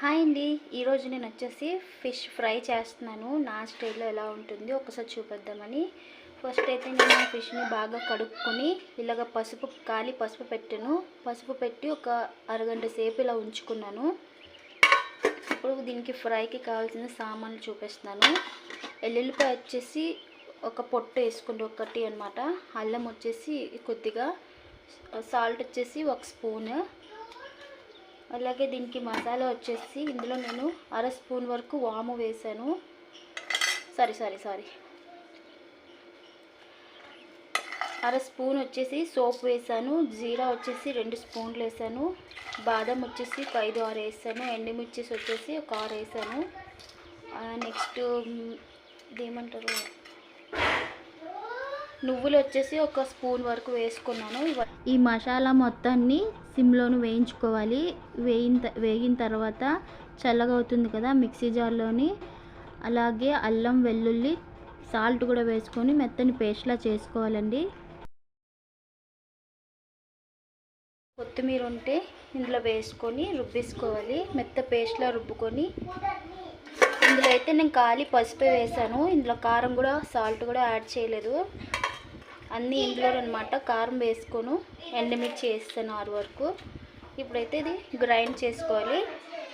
Hi అండి. ఈరోజు నేను వచ్చేసి ఫిష్ ఫ్రై చేస్తున్నాను. నా స్టైల్లో ఎలా ఉంటుంది ఒకసారి చూపిద్దామని. ఫస్ట్ అయితే నేను ఫిష్ని బాగా కడుక్కొని ఇలాగ పసుపు కాలి పసుపు పెట్టాను. పసుపు పెట్టి ఒక అరగంట సేపు ఇలా ఉంచుకున్నాను. ఇప్పుడు దీనికి ఫ్రైకి కావాల్సిన సామాన్లు చూపిస్తున్నాను. ఎల్లుల్లిపాయ వచ్చేసి ఒక పొట్టు వేసుకుంటే ఒకటి అనమాట అల్లం వచ్చేసి కొద్దిగా సాల్ట్ వచ్చేసి ఒక స్పూన్. అలాగే దీనికి మసాలా వచ్చేసి ఇందులో నేను అర స్పూన్ వరకు వాము వేసాను. Sorry sorry sorry. అర స్పూన్ వచ్చేసి సోప్ వేసాను. జీరా వచ్చేసి రెండు స్పూన్లు వేసాను. బాదం వచ్చేసి ఒక ఐదు ఆరు వేసాను. ఎండుమిర్చేసి వచ్చేసి ఒక ఆరు వేసాను. నెక్స్ట్ ఇదేమంటారు? నువ్వులు వచ్చేసి ఒక స్పూన్ వరకు వేసుకున్నాను. ఈ మసాలా మొత్తాన్ని సిమ్లోను వేయించుకోవాలి. వేయిన వేగిన తర్వాత చల్లగా అవుతుంది కదా మిక్సీ జార్లోని. అలాగే అల్లం వెల్లుల్లి సాల్ట్ కూడా వేసుకొని మెత్తని పేస్ట్లా చేసుకోవాలండి. కొత్తిమీర ఉంటే ఇందులో వేసుకొని రుబ్బేసుకోవాలి. మెత్త పేస్ట్లా రుబ్బుకొని. ఇందులో అయితే నేను కాలి పసుపు వేసాను. ఇందులో కారం కూడా సాల్ట్ కూడా యాడ్ చేయలేదు. అన్నీ ఇందులో అనమాట కారం వేసుకొని ఎండమిర్చి వేస్తాను ఆరు వరకు. ఇప్పుడైతే ఇది గ్రైండ్ చేసుకోవాలి.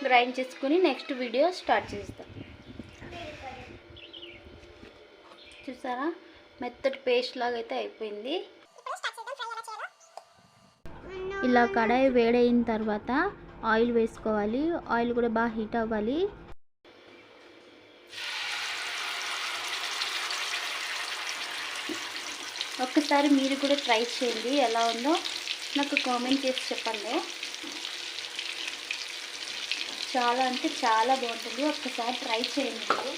గ్రైండ్ చేసుకుని నెక్స్ట్ వీడియో స్టార్ట్ చేస్తాం. చూసారా? మెత్తటి పేస్ట్ లాగా అయితే అయిపోయింది. ఇలా కడాయి వేడైన తర్వాత ఆయిల్ వేసుకోవాలి. ఆయిల్ కూడా బాగా హీట్ అవ్వాలి. ఒక్కసారి మీరు కూడా ట్రై చేయండి ఎలా ఉందో నాకు కామెంట్ చేసి చెప్పండి. చాలా అంటే చాలా బాగుంటుంది ఒక్కసారి ట్రై చేయండి మీరు.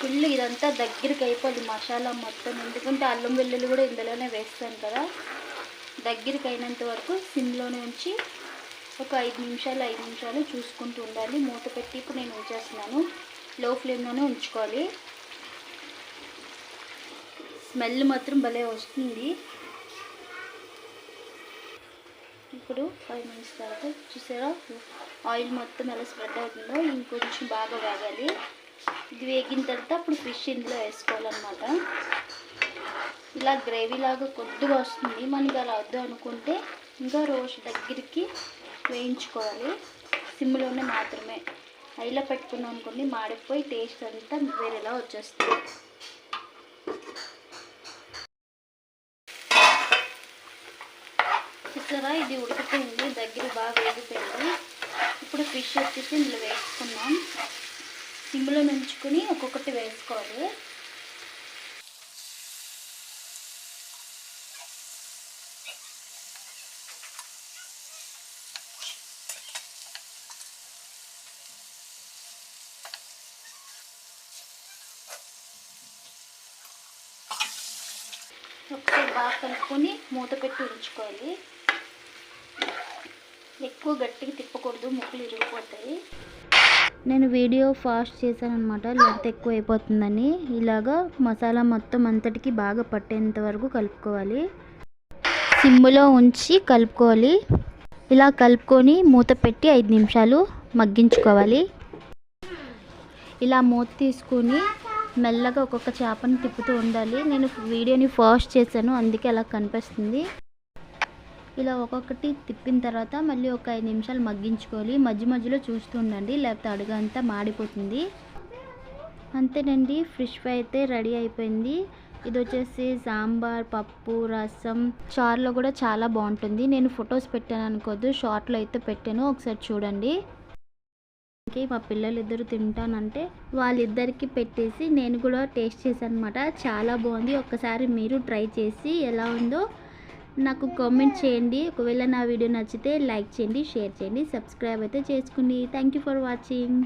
ఫుల్ ఇదంతా దగ్గరికి అయిపోద్ది మసాలా మొత్తం ఎందుకంటే అల్లం వెల్లుల్లి కూడా ఇందులోనే వేస్తాను కదా. దగ్గరికి అయినంత వరకు సిమ్లోనే ఉంచి ఒక ఐదు నిమిషాలు ఐదు నిమిషాలు చూసుకుంటూ ఉండాలి. మూత పెట్టి ఇప్పుడు నేను ఉంచేస్తున్నాను లో ఫ్లేమ్లోనే ఉంచుకోవాలి. స్మెల్ మాత్రం భలే వస్తుంది. ఇప్పుడు ఫైవ్ మినిట్స్ తర్వాత చూసారా? ఆయిల్ మొత్తం ఎలా స్ప్రెడ్ అవుతుందో ఇంకొంచెం బాగా వేగాలి. ఇది వేగిన తర్వాత అప్పుడు ఫిష్ ఇందులో వేసుకోవాలన్నమాట. ఇలా గ్రేవీ లాగా కొద్దిగా వస్తుంది. మనకి అలా వద్దు అనుకుంటే ఇంకా రోజు దగ్గరికి వేయించుకోవాలి. సిమ్లోనే మాత్రమే. అయిలో పెట్టుకున్నాం అనుకోండి మాడిపోయి టేస్ట్ అంతా వేరేలా వచ్చేస్తుంది. చూసారా ఇది ఉడికిపోయింది దగ్గర బాగా వేగిపోయింది. ఇప్పుడు ఫిష్ వచ్చేసి ఇందులో వేసుకున్నాం సిమ్లో నుంచుకొని ఒక్కొక్కటి వేసుకోవాలి. ఒకసారి బాగా కలుపుకొని మూత పెట్టి ఉంచుకోవాలి. ఎక్కువ గట్టిగా తిప్పకూడదు ముక్కలు ఇరిగిపోతాయి. నేను వీడియో ఫాస్ట్ చేశాను అనమాట లెంత్ ఎక్కువ అయిపోతుందని ఇలాగా మసాలా మొత్తం అంతటికి బాగా పట్టేంత వరకు కలుపుకోవాలి. సిమ్లో ఉంచి కలుపుకోవాలి. ఇలా కలుపుకొని మూత పెట్టి ఐదు నిమిషాలు మగ్గించుకోవాలి. ఇలా మూత తీసుకొని మెల్లగా ఒక్కొక్క చేపను తిప్పుతూ ఉండాలి. నేను వీడియోని ఫాస్ట్ చేశాను అందుకే అలా కనిపిస్తుంది. ఇలా ఒక్కొక్కటి తిప్పిన తర్వాత మళ్ళీ ఒక ఐదు నిమిషాలు మగ్గించుకోవాలి. మధ్య మధ్యలో చూస్తూ ఉండండి లేకపోతే అడుగంతా మాడిపోతుంది. అంతేనండి ఫిష్ ఫ్రై అయితే రెడీ అయిపోయింది. ఇది వచ్చేసి సాంబార్ పప్పు రసం. చారులో కూడా చాలా బాగుంటుంది. నేను ఫొటోస్ పెట్టాను అనుకోద్దు షార్ట్లో అయితే పెట్టాను. ఒకసారి చూడండి. ఇంకే మా పిల్లలు ఇద్దరు తింటానంటే వాళ్ళిద్దరికి పెట్టేసి నేను కూడా టేస్ట్ చేశాను అనమాట చాలా బాగుంది. ఒక్కసారి మీరు ట్రై చేసి ఎలా ఉందో నాకు కామెంట్ చేయండి. ఒకవేళ నా వీడియో నచ్చితే లైక్ చేయండి షేర్ చేయండి సబ్స్క్రైబ్ అయితే చేసుకోండి థ్యాంక్ యూ ఫర్ వాచింగ్.